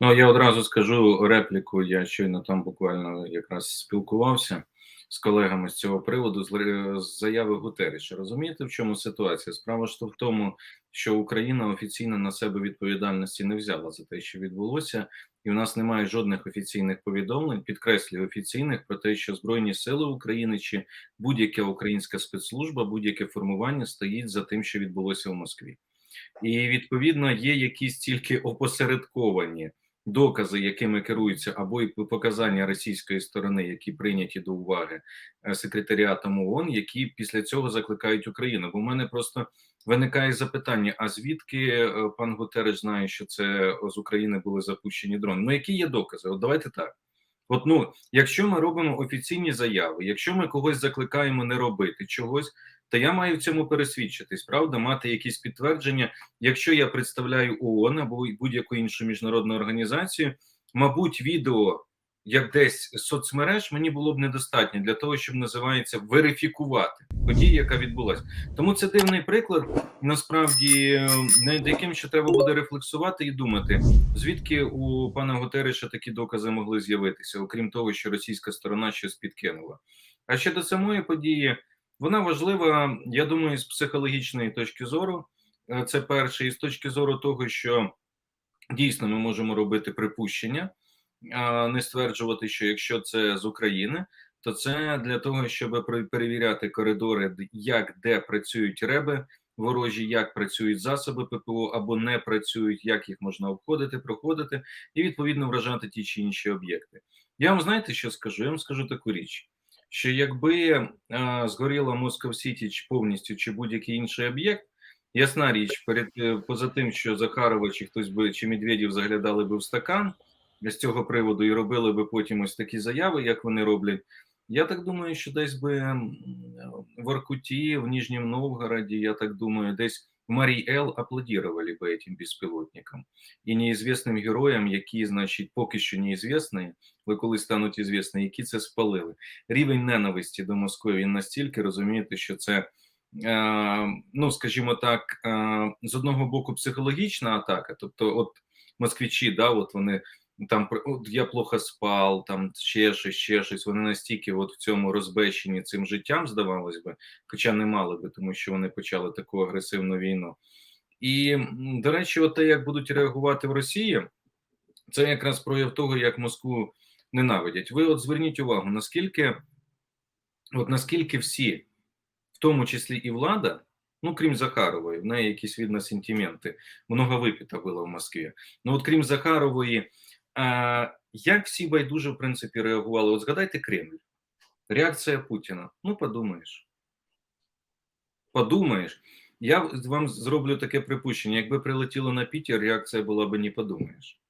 Ну, я одразу скажу репліку. Я щойно там буквально якраз спілкувався з колегами з цього приводу з, заяви Гутеріша. Розумієте, в чому ситуація? Справа ж то в тому, що Україна офіційно на себе відповідальності не взяла за те, що відбулося, і в нас немає жодних офіційних повідомлень, підкреслюю офіційних про те, що Збройні Сили України чи будь-яка українська спецслужба, будь-яке формування стоїть за тим, що відбулося в Москві. І відповідно є якісь тільки опосередковані докази, якими керуються, або і показання російської сторони, які прийняті до уваги е, секретаріатом ООН, які після цього закликають Україну. Бо в мене просто виникає запитання: а звідки е, пан Гутереш знає, що це з України були запущені дрони? Ну які є докази? От давайте так. От ну, якщо ми робимо офіційні заяви, якщо ми когось закликаємо не робити чогось, то я маю цьому пересвідчитись, правда, мати якісь підтвердження. Якщо я представляю ООН або будь-яку іншу міжнародну організацію, мабуть, відео як десь соцмереж мені було б недостатньо для того, щоб називається верифікувати подію, яка відбулася. Тому це дивний приклад. Насправді, е, над яким ще треба буде рефлексувати і думати, звідки у пана Гутереша такі докази могли з'явитися, окрім того, що російська сторона щось підкинула. А щодо самої події. Вона важлива, я думаю, з психологічної точки зору. Е, Це перше, і з точки зору того, що дійсно ми можемо робити припущення, не стверджувати, що якщо це з України, то це для того, щоб перевіряти коридори, як де працюють реби ворожі, як працюють засоби ППО або не працюють, як їх можна обходити, проходити, і відповідно вражати ті чи інші об'єкти. Я вам знаєте, що скажу? Я вам скажу таку річ що якби е, згоріла Москва Сіті чи повністю чи будь-який інший об'єкт, ясна річ, перед е, поза тим, що Захарова чи хтось би чи Медведєв заглядали би в стакан з цього приводу і робили би потім ось такі заяви, як вони роблять. Я так думаю, що десь би в Оркуті, в Нижнем Новгороді, я так думаю, десь Марій Ел аплодировали бы этим беспилотникам. І неізвісним героям, які, значить, поки що неізвісні, але коли стануть ізвісні, які це спалили рівень ненависті до Москви він настільки розумієте, що це, е, ну скажімо так, е, з одного боку психологічна атака, тобто, от москвичі, да, от вони там от я плохо спав, там ще щось, ще щось. Вони настільки от в цьому розбещені цим життям, здавалось би, хоча не мали би, тому що вони почали таку агресивну війну. І до речі, от те, як будуть реагувати в Росії, це якраз прояв того, як Москву ненавидять. Ви от зверніть увагу, наскільки, от наскільки всі, в тому числі і влада, ну крім Захарової, в неї якісь видно сентименти, много випіта було в Москві. Ну, от крім Захарової, як всі байдуже, в принципі, реагували? От згадайте Кремль, реакція Путіна. Ну, подумаєш. Подумаєш. Я вам зроблю таке припущення: якби прилетіло на Пітер, реакція була би не подумаєш.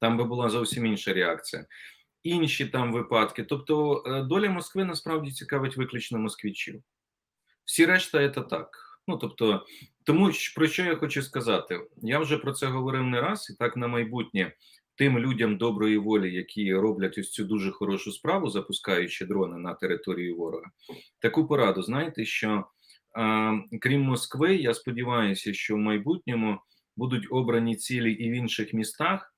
Там би була зовсім інша реакція інші там випадки. Тобто е, доля Москви насправді цікавить виключно москвичів. Всі решта це так. Ну тобто, тому про що я хочу сказати? Я вже про це говорив не раз, і так на майбутнє тим людям доброї волі, які роблять ось цю дуже хорошу справу, запускаючи дрони на територію ворога. Таку пораду знаєте, що е, крім Москви, я сподіваюся, що в майбутньому будуть обрані цілі і в інших містах.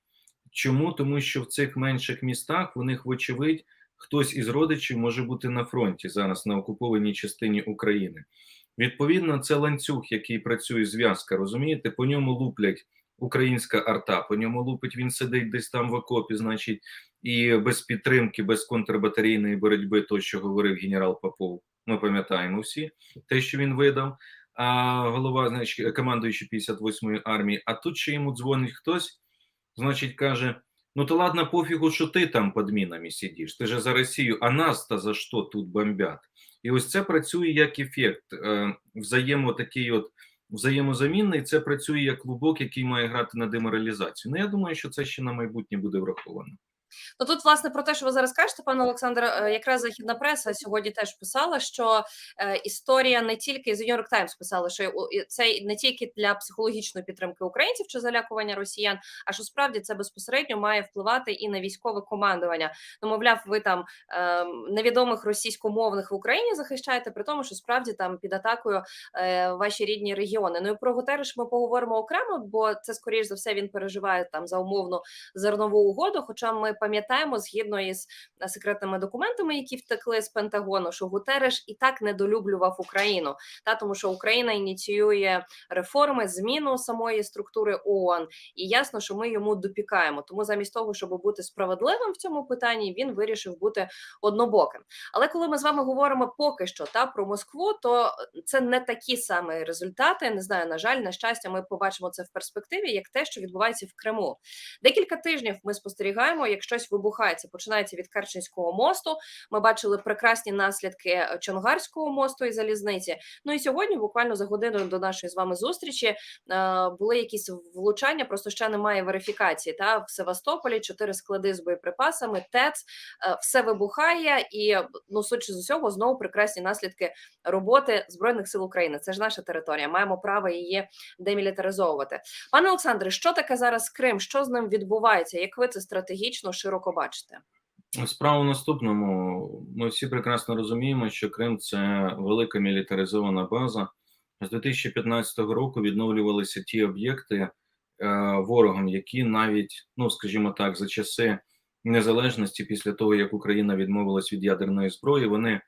Чому? Тому що в цих менших містах в них, вочевидь, хтось із родичів може бути на фронті зараз на окупованій частині України. Відповідно, це ланцюг, який працює зв'язка. Розумієте, по ньому луплять українська арта, по ньому лупить він сидить десь там в окопі, значить, і без підтримки, без контрбатарійної боротьби, то що говорив генерал Попов. Ми пам'ятаємо всі те, що він видав. А голова, значить, командуючий 58-ї армії. А тут ще йому дзвонить хтось значить, каже: ну то ладно, пофігу, що ти там під мінами сидиш, ти же за Росію, а нас-то за що тут бомбять? І ось це працює як ефект, е, взаємо такий от взаємозамінний, це працює як клубок, який має грати на деморалізацію. Ну я думаю, що це ще на майбутнє буде враховано. Ну тут, власне, про те, що ви зараз кажете, пане Олександре, е, якраз західна преса сьогодні теж писала, що е, історія не тільки з New York Times писали, що це не тільки для психологічної підтримки українців чи залякування росіян, а що справді це безпосередньо має впливати і на військове командування. Ну, мовляв, ви там е, невідомих російськомовних в Україні захищаєте, при тому, що справді там під атакою е, ваші рідні регіони. Ну і про Гутереш ми поговоримо окремо, бо це скоріш за все він переживає там за умовну зернову угоду. Хоча ми пам'ятаємо, згідно із е, секретними документами, які втекли з Пентагону, що Гутереш і так недолюблював Україну, та тому що Україна ініціює реформи, зміну самої структури ООН, і ясно, що ми йому допікаємо. Тому замість того, щоб бути справедливим в цьому питанні, він вирішив бути однобоким. Але коли ми з вами говоримо поки що та про Москву, то це не такі самі результати. Не знаю, на жаль, на щастя, ми побачимо це в перспективі, як те, що відбувається в Криму. Декілька тижнів ми спостерігаємо, як щось вибухається. Починається від Керченського мосту. Ми бачили прекрасні наслідки е, Чонгарського мосту і залізниці. Ну і сьогодні, буквально за годину до нашої з вами зустрічі, е, були якісь влучання, просто ще немає верифікації. Та в Севастополі чотири склади з боєприпасами, ТЕЦ, е, все вибухає, і ну судячи з усього, знову прекрасні наслідки роботи збройних сил України. Це ж наша територія. Маємо право її демілітаризовувати. Пане Олександре, що таке зараз Крим? Що з ним відбувається? Як ви це стратегічно широко бачите? Справа в наступному. Ми всі прекрасно розуміємо, що Крим це велика мілітаризована база. З 2015 року відновлювалися ті об'єкти е, ворогом, які навіть, ну скажімо так, за часи незалежності, після того як Україна відмовилась від ядерної зброї, вони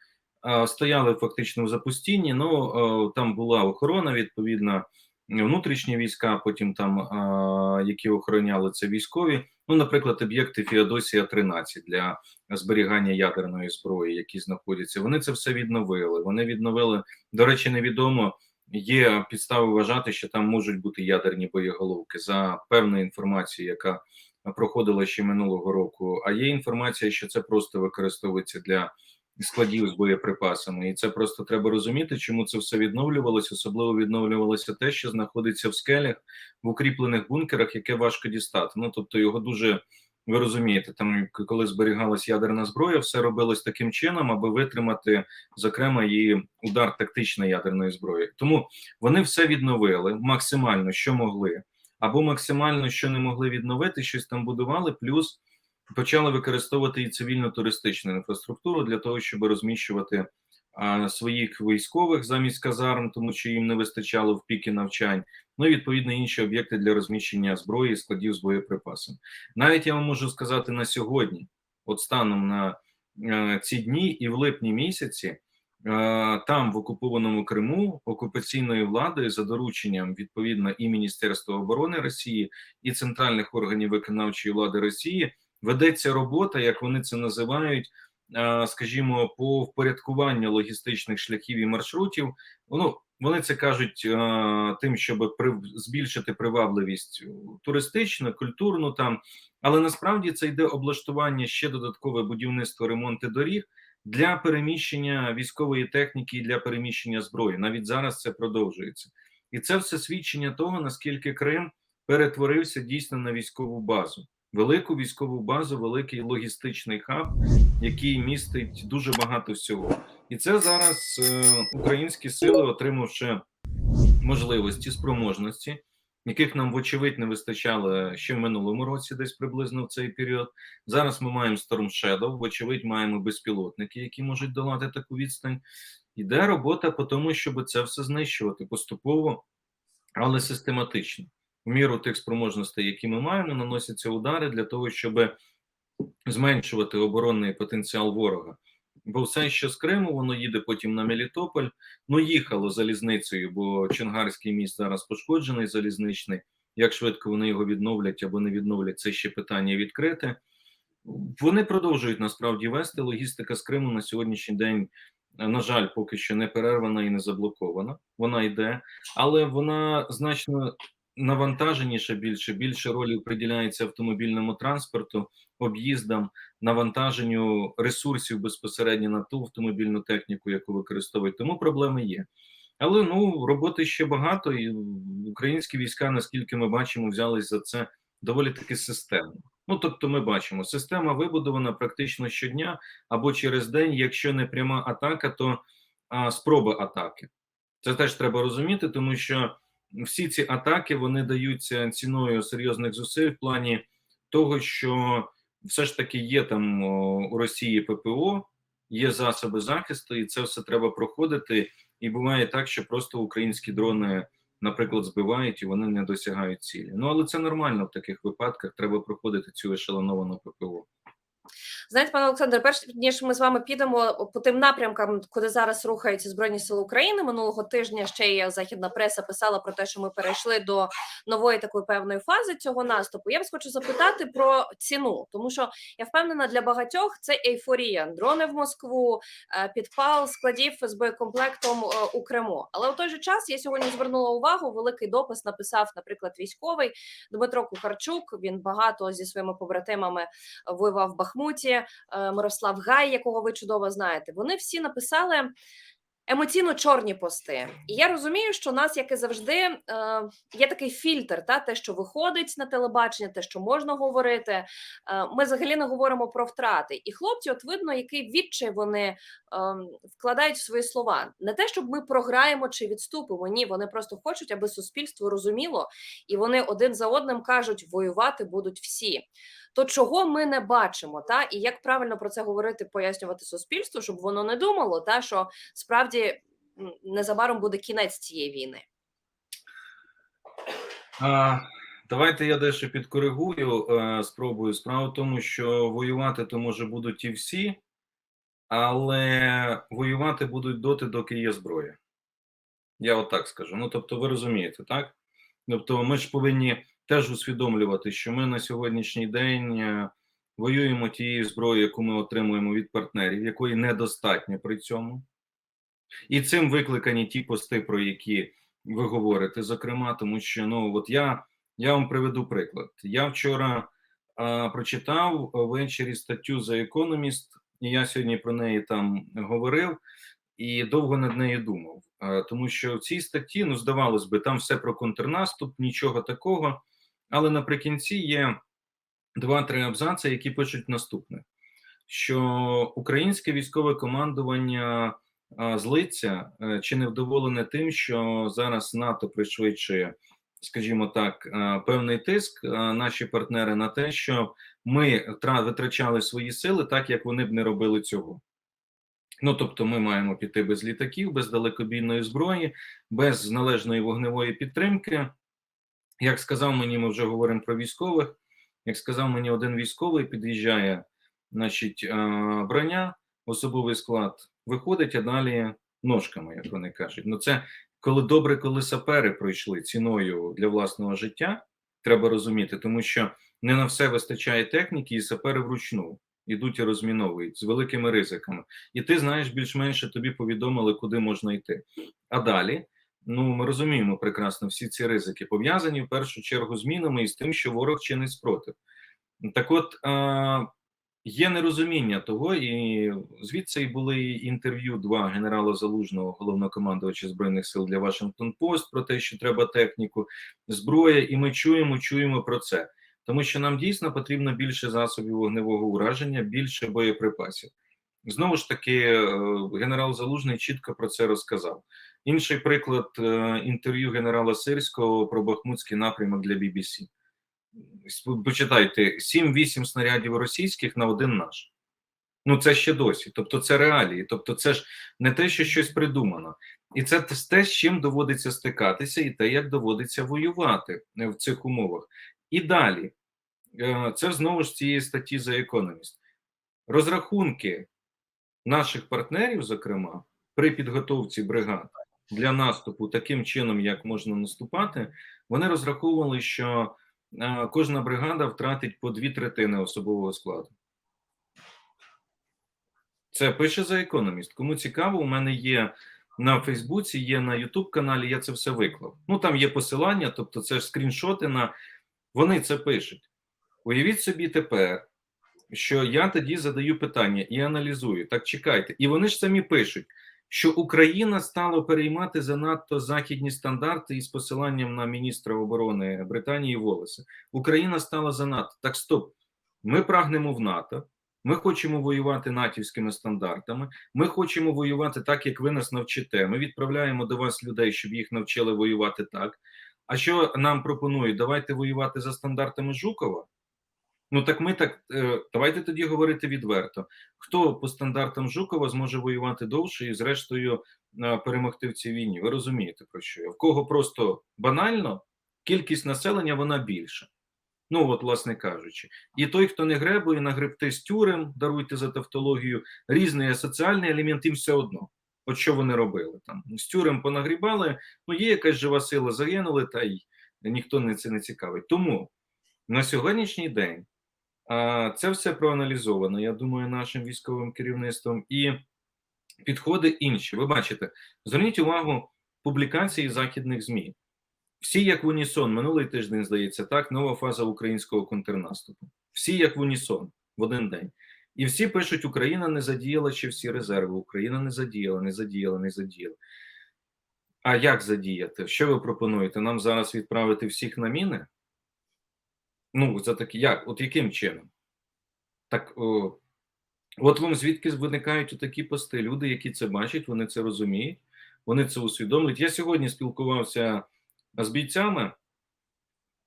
е, стояли фактично в запустінні. Ну е, там була охорона, відповідно, внутрішні війська, потім там е, які охороняли це військові. Ну, наприклад, об'єкти Феодосія 13 для зберігання ядерної зброї, які знаходяться. Вони це все відновили. Вони відновили. До речі, невідомо. Є підстави вважати, що там можуть бути ядерні боєголовки за певною інформацією, яка проходила ще минулого року. А є інформація, що це просто використовується для складів з боєприпасами, і це просто треба розуміти, чому це все відновлювалося. Особливо відновлювалося те, що знаходиться в скелях в укріплених бункерах, яке важко дістати. Ну тобто його дуже ви розумієте, там коли зберігалась ядерна зброя, все робилось таким чином, аби витримати зокрема і удар тактичної ядерної зброї. Тому вони все відновили максимально, що могли, або максимально, що не могли відновити, щось там будували, плюс почали використовувати і цивільно-туристичну інфраструктуру для того, щоб розміщувати своїх військових замість казарм, тому що їм не вистачало в піки навчань. Ну і відповідно інші об'єкти для розміщення зброї, складів з боєприпасами. Навіть я вам можу сказати на сьогодні, от станом на е, ці дні, і в липні місяці. е, Там, в окупованому Криму, окупаційною владою за дорученням відповідно і Міністерства оборони Росії, і центральних органів виконавчої влади Росії ведеться робота, як вони це називають, е, скажімо, по впорядкуванню логістичних шляхів і маршрутів. Ну вони це кажуть е, тим, щоб збільшити привабливість туристичну, культурну там, але насправді це йде облаштування ще додаткове будівництво ремонти доріг для переміщення військової техніки і для переміщення зброї. Навіть зараз це продовжується, і це все свідчення того, наскільки Крим перетворився дійсно на військову базу велику військову базу, великий логістичний хаб, який містить дуже багато всього. І це зараз е, українські сили, отримавши можливості, спроможності, яких нам, вочевидь, не вистачало ще в минулому році, десь приблизно в цей період. Зараз ми маємо Storm Shadow, вочевидь, маємо безпілотники, які можуть долати таку відстань. Іде робота по тому, щоб це все знищувати поступово, але систематично в міру тих спроможностей, які ми маємо, наносяться удари для того, щоб зменшувати оборонний потенціал ворога. Бо все, що з Криму, воно їде потім на Мелітополь. Ну, їхало залізницею, бо Чонгарський міст зараз пошкоджений залізничний. Як швидко вони його відновлять або не відновлять, це ще питання відкрите. Вони продовжують насправді вести. Логістика з Криму на сьогоднішній день, на жаль, поки що не перервана і не заблокована. Вона йде, але вона значно навантаженіше більше, більше ролі приділяється автомобільному транспорту, об'їздам, навантаженню ресурсів безпосередньо на ту автомобільну техніку, яку використовують. Тому проблеми є. Але ну роботи ще багато, і українські війська, наскільки ми бачимо, взялись за це доволі таки системно. Ну тобто, ми бачимо, система вибудована практично щодня або через день, якщо не пряма атака, то а, спроба атаки. Це теж треба розуміти, тому що всі ці атаки вони даються ціною серйозних зусиль в плані того, що все ж таки є там у Росії ППО, є засоби захисту, і це все треба проходити. І буває так, що просто українські дрони, наприклад, збивають і вони не досягають цілі. Ну але це нормально в таких випадках. Треба проходити цю ешелоновану ППО. Знаєте, пане Олександр, перш ніж ми з вами підемо по тим напрямкам, куди зараз рухаються збройні сили України минулого тижня. Ще й західна преса писала про те, що ми перейшли до нової такої певної фази цього наступу. Я вас хочу запитати про ціну, тому що я впевнена, для багатьох це ейфорія. Дрони в Москву, е, підпал складів з боєкомплектом е, у Криму. Але у той же час я сьогодні звернула увагу. Великий допис написав, наприклад, військовий Дмитро Кухарчук. Він багато зі своїми побратимами воював в Бахмуті. е, Мирослав Гай, якого ви чудово знаєте. Вони всі написали. Емоційно чорні пости, і я розумію, що у нас, як і завжди, е, є такий фільтр, та те, що виходить на телебачення, те, що можна говорити. Е, ми взагалі не говоримо про втрати. І хлопці, от видно, який відчай вони вкладають в свої слова. Не те, щоб ми програємо чи відступимо. Ні, вони просто хочуть, аби суспільство розуміло, і вони один за одним кажуть, воювати будуть всі. То чого ми не бачимо, та і як правильно про це говорити, пояснювати суспільству, щоб воно не думало, та що справді незабаром буде кінець цієї війни. А, давайте я дещо підкоригую. е, Спробую. Справа в тому, що воювати то може будуть і всі, але воювати будуть доти, доки є зброя. Я от так скажу. Ну тобто, ви розумієте, так? Тобто, ми ж повинні теж усвідомлювати, що ми на сьогоднішній день е, воюємо тією зброєю, яку ми отримуємо від партнерів, якої недостатньо при цьому. І цим викликані ті пости, про які ви говорите, зокрема, тому що ну от я, я вам приведу приклад. Я вчора а, прочитав ввечері статтю за Economist, і я сьогодні про неї там говорив і довго над нею думав. А, тому що в цій статті, ну здавалось би, там все про контрнаступ, нічого такого. Але наприкінці є два-три абзаци, які пишуть наступне: що українське військове командування злиться е, чи невдоволене тим, що зараз НАТО пришвидшує, скажімо так, е, певний тиск е, наші партнери на те, що ми витрачали свої сили так, як вони б не робили цього. Ну тобто, ми маємо піти без літаків, без далекобійної зброї, без належної вогневої підтримки. Як сказав мені, ми вже говоримо про військових. Як сказав мені один військовий, під'їжджає, значить, е, броня, особовий склад виходить, а далі ножками, як вони кажуть. Ну це коли добре, коли сапери пройшли ціною для власного життя, треба розуміти, тому що не на все вистачає техніки, і сапери вручну ідуть і розміновують з великими ризиками. І ти знаєш, більш-менше тобі повідомили, куди можна йти. А далі. Ну, ми розуміємо прекрасно всі ці ризики пов'язані в першу чергу з мінами і з тим, що ворог чинить спротив. Так, от е, є нерозуміння того, і звідси і були інтерв'ю два генерала Залужного, головнокомандувача збройних сил для Вашингтон Пост про те, що треба техніку, зброя, і ми чуємо, чуємо про це, тому що нам дійсно потрібно більше засобів вогневого ураження, більше боєприпасів. Знову ж таки, е, генерал Залужний чітко про це розказав. Інший приклад е, інтерв'ю генерала Сирського про Бахмутський напрямок для BBC. Почитайте 7-8 снарядів російських на один наш. Ну це ще досі. Тобто, це реалії. Тобто, це ж не те, що щось придумано, і це те, з чим доводиться стикатися, і те, як доводиться воювати в цих умовах. І далі е, це знову ж цієї статті за Economist. Розрахунки наших партнерів, зокрема, при підготовці бригад для наступу таким чином, як можна наступати, вони розраховували, що е, кожна бригада втратить по дві третини особового складу. Це пише за економіст. Кому цікаво, у мене є на Фейсбуці, є на Ютуб каналі. Я це все виклав. Ну там є посилання, тобто це ж скріншоти на вони це пишуть. Уявіть собі тепер, що я тоді задаю питання і аналізую. Так чекайте, і вони ж самі пишуть, що Україна стала переймати занадто західні стандарти із посиланням на міністра оборони Британії Волеса. Україна стала занадто. Так, стоп. Ми прагнемо в НАТО. Ми хочемо воювати натівськими стандартами. Ми хочемо воювати так, як ви нас навчите. Ми відправляємо до вас людей, щоб їх навчили воювати так. А що нам пропонують? Давайте воювати за стандартами Жукова. Ну так ми так е, давайте тоді говорити відверто. Хто по стандартам Жукова зможе воювати довше і, зрештою, е, перемогти в цій війні? Ви розумієте про що? я? В кого просто банально кількість населення вона більша. Ну, от, власне кажучи, і той, хто не гребує нагребти з тюрем, даруйте за тавтологію, різний соціальний елемент, їм все одно. От що вони робили там з тюрем понагрібали, ну є якась жива сила, загинули, та й ніхто не це не цікавить. Тому на сьогоднішній день це все проаналізовано, я думаю, нашим військовим керівництвом і підходи інші. Ви бачите, зверніть увагу публікації західних ЗМІ. Всі як в унісон, минулий тиждень здається, так, нова фаза українського контрнаступу. Всі як в унісон в один день. І всі пишуть: Україна не задіяла ще всі резерви, Україна не задіяла, не задіяла, не задіяла. А як задіяти? Що ви пропонуєте? Нам зараз відправити всіх на міни? Ну, це таки як? От яким чином? Так, о, от вам звідки виникають такі пости? Люди, які це бачать, вони це розуміють, вони це усвідомлюють. Я сьогодні спілкувався з бійцями,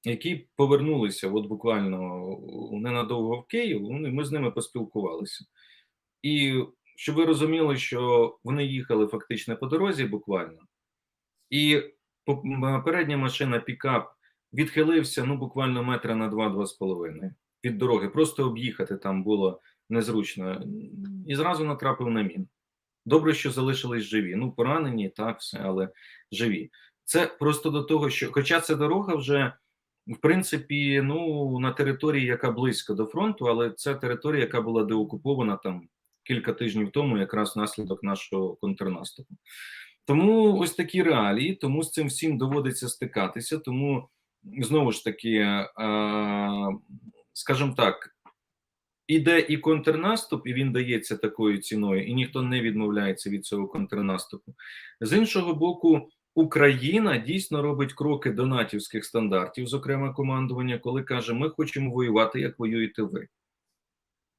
які повернулися от буквально ненадовго в Київ, ми з ними поспілкувалися. І щоб ви розуміли, що вони їхали фактично по дорозі буквально, і по- м, передня машина пікап відхилився ну буквально метра на 2-2 з половиною від дороги. Просто об'їхати там було незручно. І зразу натрапив на мін. Добре, що залишились живі. Ну, поранені, так, все, але живі. Це просто до того, що, хоча ця дорога вже, в принципі, ну, на території, яка близько до фронту, але це територія, яка була деокупована там кілька тижнів тому, якраз внаслідок нашого контрнаступу. Тому ось такі реалії, тому з цим всім доводиться стикатися. Тому знову ж таки, е, скажімо так, іде і контрнаступ, і він дається такою ціною, і ніхто не відмовляється від цього контрнаступу. З іншого боку, Україна дійсно робить кроки до натівських стандартів, зокрема командування, коли каже: Ми хочемо воювати, як воюєте ви.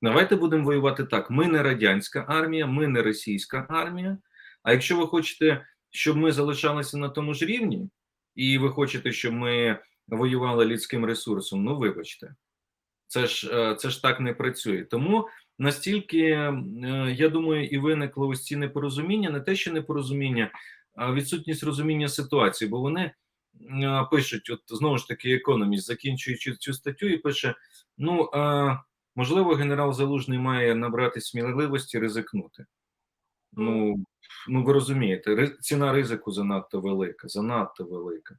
Давайте будемо воювати так. Ми не радянська армія, ми не російська армія. А якщо ви хочете, щоб ми залишалися на тому ж рівні, і ви хочете, щоб ми воювали людським ресурсом, ну вибачте, це ж е, це ж так не працює. Тому настільки е, я думаю, і виникло ось ці непорозуміння, не те, що непорозуміння, а відсутність розуміння ситуації, бо вони е, пишуть: от знову ж таки, економіст, закінчуючи цю статтю, і пише: ну е, можливо, генерал Залужний має набрати сміливості ризикнути. Ну, ну ви розумієте, ціна ризику занадто велика, занадто велика.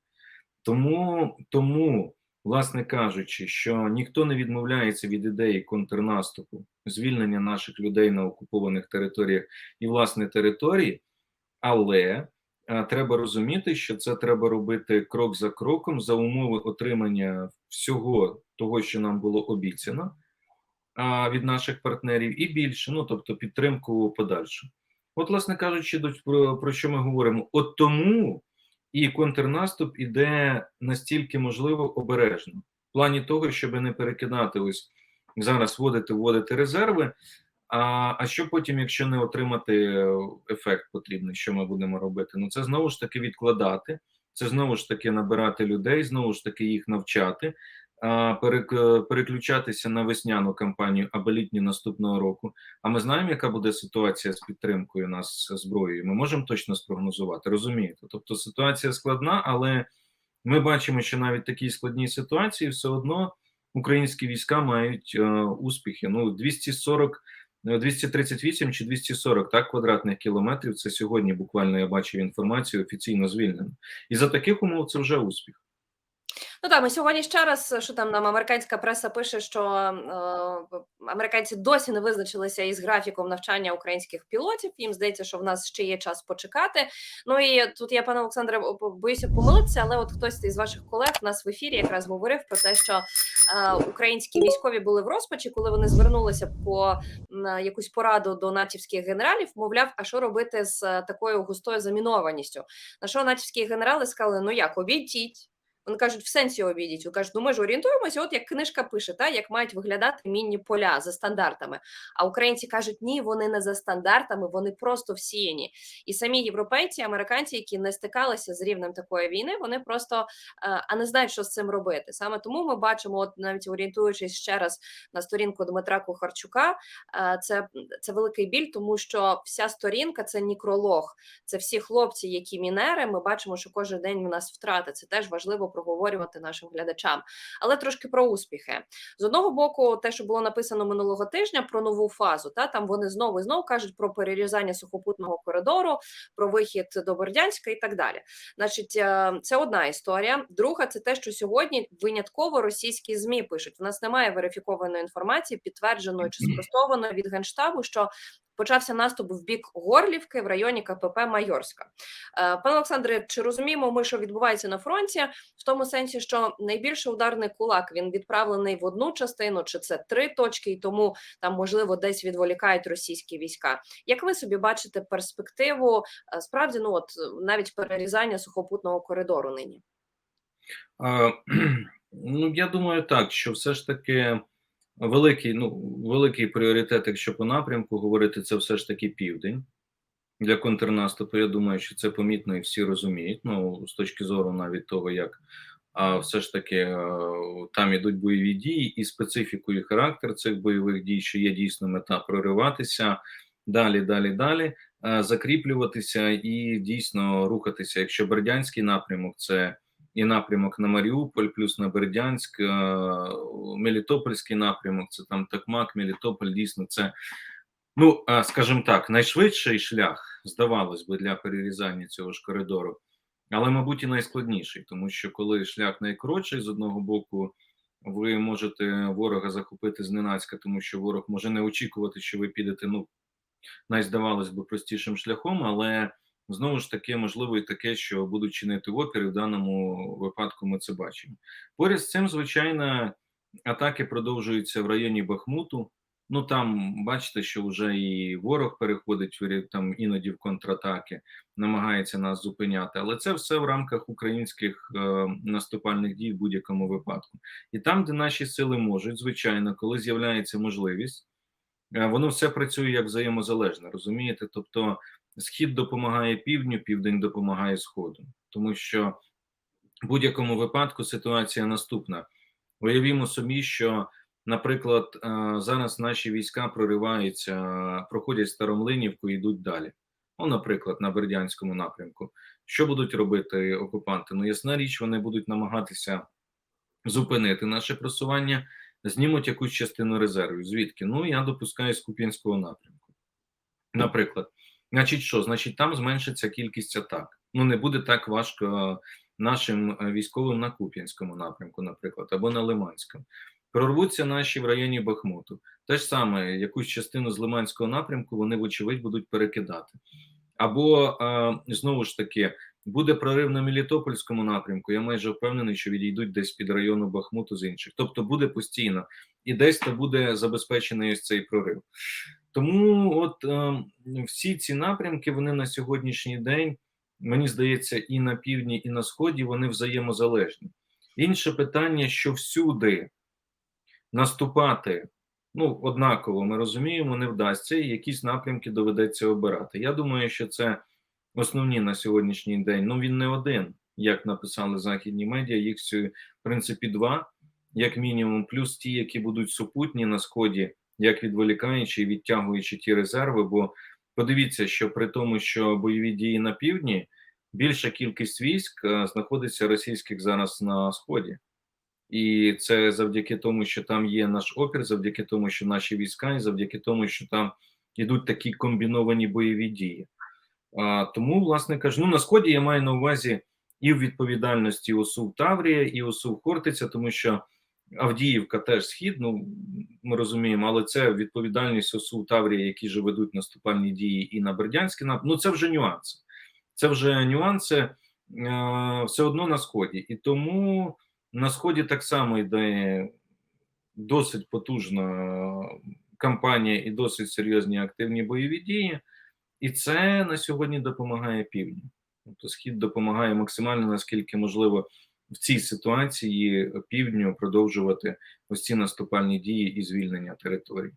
Тому, тому, власне кажучи, що ніхто не відмовляється від ідеї контрнаступу, звільнення наших людей на окупованих територіях і власне території, але е, треба розуміти, що це треба робити крок за кроком за умови отримання всього того, що нам було обіцяно а, від наших партнерів, і більше, ну тобто підтримку подальшу. От, власне кажучи, про, про що ми говоримо? От тому і контрнаступ іде настільки можливо обережно, в плані того, щоб не перекидати ось зараз вводити, вводити резерви. А, а що потім, якщо не отримати е, ефект потрібний, що ми будемо робити? Ну це знову ж таки відкладати, це знову ж таки набирати людей, знову ж таки їх навчати, переключатися на весняну кампанію або літню наступного року. А ми знаємо, яка буде ситуація з підтримкою нас зброєю. Ми можемо точно спрогнозувати, розумієте? Тобто ситуація складна, але ми бачимо, що навіть в такій складній ситуації все одно українські війська мають е, успіхи. Ну 240 е, 238 чи 240 так квадратних кілометрів. Це сьогодні буквально я бачив інформацію офіційно звільнено. І за таких умов це вже успіх. Ну так, ми сьогодні ще раз, що там нам американська преса пише, що е, американці досі не визначилися із графіком навчання українських пілотів. Їм здається, що в нас ще є час почекати. Ну і тут я, пане Олександре, боюся помилитися, але от хтось із ваших колег у нас в ефірі якраз говорив про те, що е, українські військові були в розпачі, коли вони звернулися по м, якусь пораду до натівських генералів. Мовляв, а що робити з е, такою густою замінованістю? На що натівські генерали сказали: ну як обійдіть. Вони кажуть, в сенсі обійдіть. Вони кажуть, ну ми ж орієнтуємося, от як книжка пише, та як мають виглядати мінні поля за стандартами. А українці кажуть, ні, вони не за стандартами, вони просто всіяні. І самі європейці, американці, які не стикалися з рівнем такої війни, вони просто е, а не знають, що з цим робити. Саме тому ми бачимо, от навіть орієнтуючись ще раз на сторінку Дмитра Кухарчука, е, це, це великий біль, тому що вся сторінка це нікролог. Це всі хлопці, які мінери. Ми бачимо, що кожен день у нас втрати. Це теж важливо проговорювати нашим глядачам. Але трошки про успіхи з одного боку, те, що було написано минулого тижня про нову фазу, та там вони знову і знову кажуть про перерізання сухопутного коридору, про вихід до Бердянська і так далі. Значить, е, це одна історія. Друга, це те, що сьогодні винятково російські змі пишуть. У нас немає верифікованої інформації, підтвердженої чи спростованої від генштабу, що почався наступ в бік Горлівки в районі КПП Майорська. Е, Пане Олександре, чи розуміємо ми, що відбувається на фронті, в тому сенсі, що найбільший ударний кулак він відправлений в одну частину, чи це три точки, і тому там можливо десь відволікають російські війська. Як ви собі бачите перспективу е, справді, ну от навіть перерізання сухопутного коридору нині? Ну, я думаю, так, що все ж таки великий, ну, великий пріоритет, якщо по напрямку говорити, це все ж таки південь. Для контрнаступу, я думаю, що це помітно і всі розуміють. Ну, з точки зору навіть того, як а, все ж таки там ідуть бойові дії, і специфіку і характер цих бойових дій, що є дійсно мета прориватися далі, далі, далі, закріплюватися і дійсно рухатися. Якщо Бердянський напрямок, це і напрямок на Маріуполь, плюс на Бердянськ, е, Мелітопольський напрямок, це там Токмак, Мелітополь, дійсно, це, ну, скажімо так, найшвидший шлях, здавалось би, для перерізання цього ж коридору, але, мабуть, і найскладніший, тому що коли шлях найкоротший, з одного боку, ви можете ворога захопити зненацька, тому що ворог може не очікувати, що ви підете, ну, найздавалось би, простішим шляхом, але знову ж таки можливо і таке, що будуть чинити опір, і в даному випадку ми це бачимо. Поряд з цим, звичайно, атаки продовжуються в районі Бахмуту. Ну там бачите, що вже і ворог переходить там іноді в контратаки, намагається нас зупиняти, але це все в рамках українських е, наступальних дій в будь-якому випадку. І там, де наші сили можуть, звичайно, коли з'являється можливість, е, воно все працює як взаємозалежне, розумієте? Тобто Схід допомагає півдню, південь допомагає сходу, тому що в будь-якому випадку ситуація наступна. Уявімо собі, що, наприклад, е, зараз наші війська прориваються, проходять Старомлинівку і йдуть далі. Ну, наприклад, на Бердянському напрямку. Що будуть робити окупанти? Ну, ясна річ, вони будуть намагатися зупинити наше просування, знімуть якусь частину резервів. Звідки? Ну, я допускаю з Куп'янського напрямку. Наприклад. Значить, що? Значить, там зменшиться кількість атак. Ну не буде так важко нашим е, військовим на Куп'янському напрямку, наприклад, або на Лиманському. Прорвуться наші в районі Бахмуту. Те ж саме, якусь частину з Лиманського напрямку вони, вочевидь, будуть перекидати. Або е, знову ж таки буде прорив на Мелітопольському напрямку. Я майже впевнений, що відійдуть десь під району Бахмуту з інших. Тобто буде постійно і десь то буде забезпечений ось цей прорив. Тому от е, всі ці напрямки вони на сьогоднішній день, мені здається, і на півдні, і на сході вони взаємозалежні. Інше питання, що всюди наступати ну, однаково, ми розуміємо, не вдасться, і якісь напрямки доведеться обирати. Я думаю, що це основні на сьогоднішній день. Ну він не один, як написали західні медіа, їх в принципі два, як мінімум, плюс ті, які будуть супутні на сході як відволікаючи і відтягуючи ті резерви. Бо подивіться, що при тому, що бойові дії на півдні, більша кількість військ е, знаходиться російських зараз на сході, і це завдяки тому, що там є наш опір, завдяки тому, що наші війська, і завдяки тому, що там ідуть такі комбіновані бойові дії. Тому, власне кажу, ну на сході я маю на увазі і в відповідальності ОСУ Таврія, і ОСУ Хортиця, тому що. Авдіївка теж схід, ну ми розуміємо, але це відповідальність ОСУ Таврія, які ж ведуть наступальні дії і на Бердянський напрямок. Ну це вже нюанси. Це вже нюанси е, все одно на сході. І тому на сході так само йде досить потужна кампанія і досить серйозні активні бойові дії. І це на сьогодні допомагає півдню. Тобто схід допомагає максимально наскільки можливо в цій ситуації півдню продовжувати ось ці наступальні дії і звільнення територій.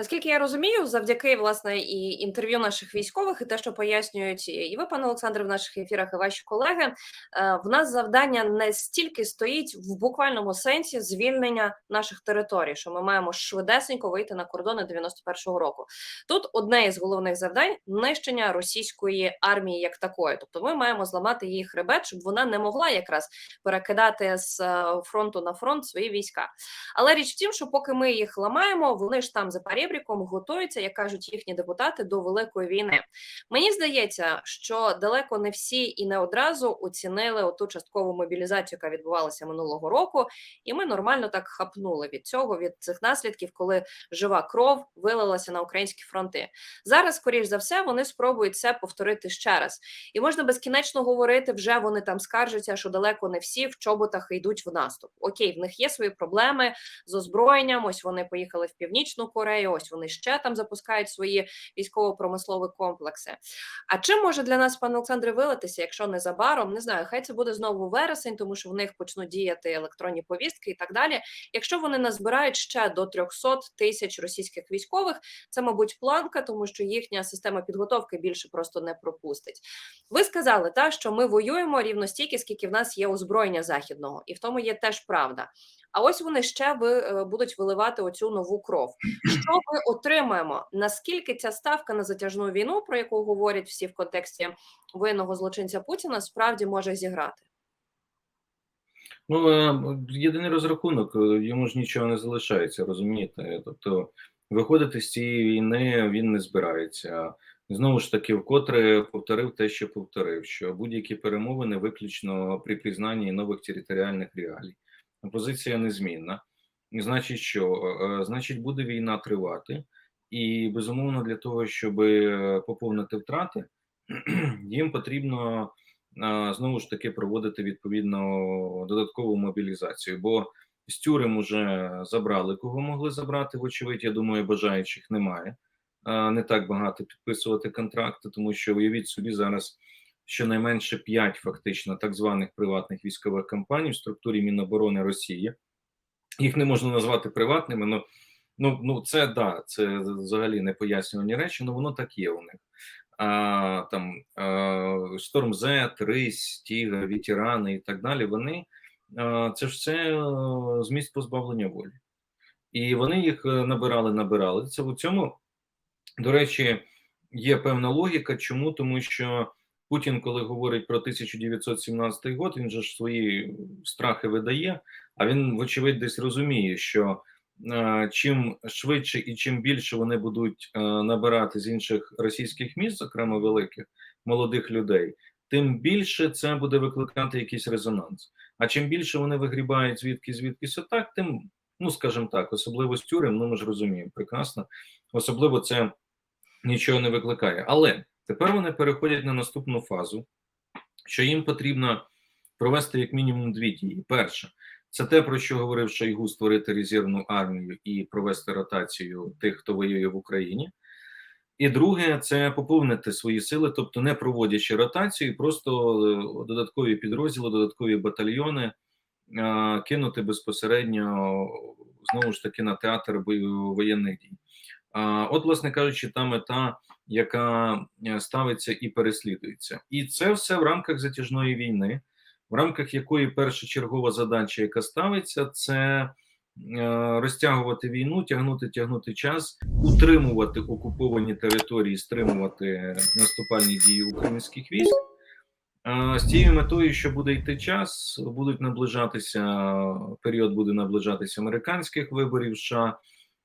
Наскільки я розумію, завдяки власне і інтерв'ю наших військових, і те, що пояснюють і ви, пане Олександре, в наших ефірах, і ваші колеги, е, в нас завдання не стільки стоїть в буквальному сенсі звільнення наших територій, що ми маємо швидесенько вийти на кордони 91-го року. Тут одне із головних завдань нищення російської армії як такої. Тобто, ми маємо зламати її хребет, щоб вона не могла якраз перекидати з е, фронту на фронт свої війська. Але річ в тім, що поки ми їх ламаємо, вони ж там за перебріком готуються, як кажуть їхні депутати, до великої війни. Мені здається, що далеко не всі і не одразу оцінили оту часткову мобілізацію, яка відбувалася минулого року, і ми нормально так хапнули від цього, від цих наслідків, коли жива кров вилилася на українські фронти. Зараз, скоріш за все, вони спробують це повторити ще раз. І можна безкінечно говорити, вже вони там скаржаться, що далеко не всі в чоботах йдуть в наступ. Окей, в них є свої проблеми з озброєнням. Ось вони поїхали в північну Корею. Ось вони ще там запускають свої військово-промислові комплекси. А чим може для нас, пане Олександре, вилитися, якщо незабаром не знаю, хай це буде знову вересень, тому що в них почнуть діяти електронні повістки і так далі. Якщо вони назбирають ще до 300 тисяч російських військових, це мабуть планка, тому що їхня система підготовки більше просто не пропустить. Ви сказали, та що ми воюємо рівно стільки, скільки в нас є озброєння західного, і в тому є теж правда. А ось вони ще ви е, будуть виливати оцю нову кров. Що ми отримаємо? Naскільки ця ставка на затяжну війну, про яку говорять всі в контексті воєнного злочинця Путіна, справді може зіграти? Ну, е, єдиний розрахунок, е, йому ж нічого не залишається, розумієте? Тобто, виходити з цієї війни він не збирається. Знову ж таки, вкотре повторив те, що повторив, що будь-які перемовини виключно при признанні нових територіальних реалій. Позиція незмінна. І значить, що Е, значить, буде війна тривати, і безумовно для того, щоб поповнити втрати, їм потрібно знову ж таки проводити відповідно додаткову мобілізацію. Бо з тюрем уже забрали кого могли забрати. Вочевидь, я думаю, бажаючих немає. Не так багато підписувати контракти, тому що уявіть собі зараз. Щонайменше 5 фактично так званих приватних військових компаній в структурі Міноборони Росії. Їх не можна назвати приватними. Ну ну, ну це да, це взагалі не пояснювані речі, але воно так є у них а, там Шторм Z, Рись, Тіга, Вітерани і так далі. Вони а, це ж все а, з місць позбавлення волі, і вони їх е, набирали, набирали. Це в цьому, до речі, є певна логіка. Чому? Тому що Путін, коли говорить про 1917 год, він же ж свої страхи видає, а він, вочевидь, десь розуміє, що чим швидше і чим більше вони будуть набирати з інших російських міст, зокрема великих молодих людей, тим більше це буде викликати якийсь резонанс. А чим більше вони вигрібають звідки звідкись отак, тим, ну скажімо так, особливо з тюрем, ну ми ж розуміємо прекрасно, особливо це нічого не викликає. Але тепер вони переходять на наступну фазу, що їм потрібно провести як мінімум дві дії. Перше, це те, про що говорив Шойгу, створити резервну армію і провести ротацію тих, хто воює в Україні. І друге, це поповнити свої сили, тобто не проводячи ротацію, просто е, додаткові підрозділи, додаткові батальйони кинути безпосередньо знову ж таки на театр воєнних дій. А, От, власне кажучи, та мета, яка е, ставиться і переслідується, і це все в рамках затяжної війни в рамках якої першочергова задача, яка ставиться, це е, розтягувати війну, тягнути, тягнути час, утримувати окуповані території, стримувати наступальні дії українських військ. З тією метою, що буде йти час, будуть наближатися період, буде наближатися американських виборів. США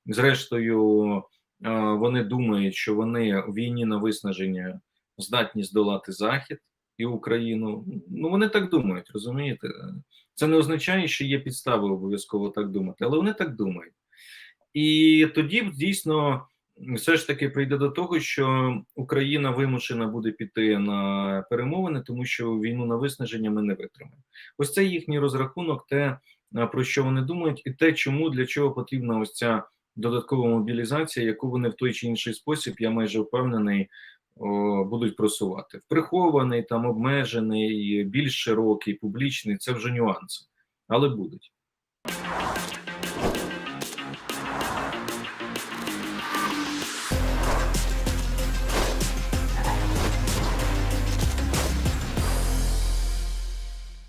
зрештою, вони думають, що вони в війні на виснаження здатні здолати захід і Україну. Ну вони так думають, розумієте? Це не означає, що є підстави обов'язково так думати, але вони так думають. І тоді дійсно все ж таки прийде до того, що Україна вимушена буде піти на перемовини, тому що війну на виснаження ми не витримаємо. Ось це їхній розрахунок, те про що вони думають, і те, чому для чого потрібна ось ця додаткова мобілізація, яку вони в той чи інший спосіб, я майже впевнений, будуть просувати. Прихований, там обмежений, більш широкий, публічний це вже нюанси, але будуть.